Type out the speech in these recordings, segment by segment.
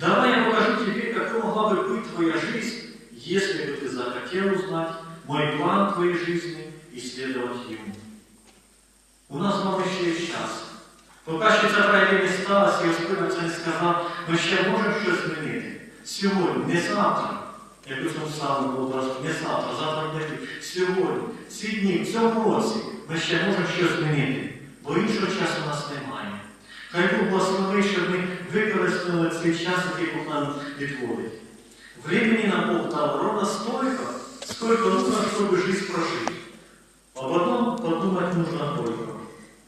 Давай я покажу тебе, какой могла бы быть твоя жизнь, если бы ты захотел узнать мой план твоей жизни и следовать ему. У нас мало ще є час. Поки що ця трагедія не сталася, і Господь нам це не сказав, ми ще можемо щось змінити. Сьогодні, не завтра. Як у цьому самому було просто, не завтра, завтра буде. Сьогодні, ці дні, в цьому році ми ще можемо щось змінити, бо іншого часу у нас немає. Хай Бог благослови, щоб ми використали час, який Бог нам відводить. Времени нам Бог дал ровно столько, сколько нужно, чтобы жизнь прожить. Об одном подумать нужно только.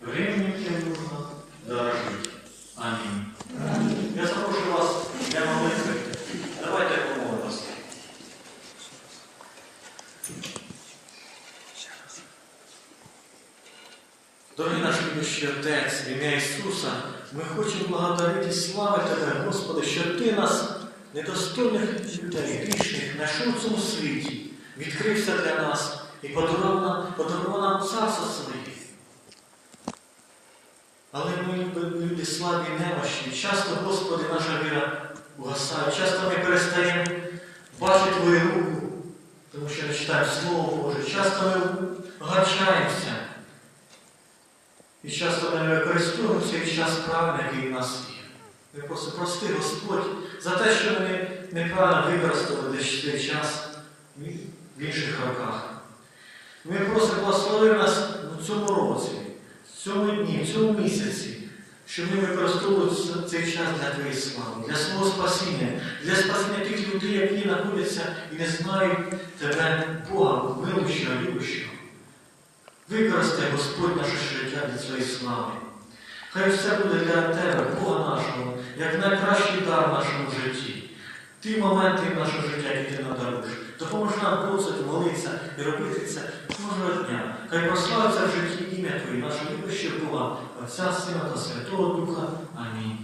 Временем тем нужно дорожить. Аминь. Я запрошую вас для молитви. Давайте помолимося. Дорогий наш любящий Отець, в ім'я Ісуса, ми хочемо благодарити і славити Тебе, Господи, що Ти нас, недостойних людей, грішних, знайшов в цьому світі, відкрився для нас і подарував нам, подарував нам царство своє. Але ми люди слабі, немощі. Часто, Господи, наша віра угасає. Часто ми перестаємо бачити Твою руку, тому що не читаємо Слово Боже. Часто ми гарчаємося. І часто не використовуємо цей час правильно, який в нас є. Ми просто прости, Господь, за те, що ми неправильно використали десь цей час в інших роках. Ми просимо благослови нас в цьому році, в цьому дні, в цьому місяці, щоб ми використовували цей час для Твоєї слави, для свого спасіння, для спасіння тих людей, які знаходяться і не знають Тебе, Бога, милущого, любущого. Використай, Господь, наше життя для своєї слави. Хай все буде для Тебе, Бога нашого, як найкращий дар в нашому житті. Ті моменти в нашому житті, які ти нам даруєш. Допоможи нам просити, молитися і робити це кожного дня. Хай прославиться в житті ім'я Твоє, наше любяще Бога, Отця, Сина та Святого Духа. Амінь.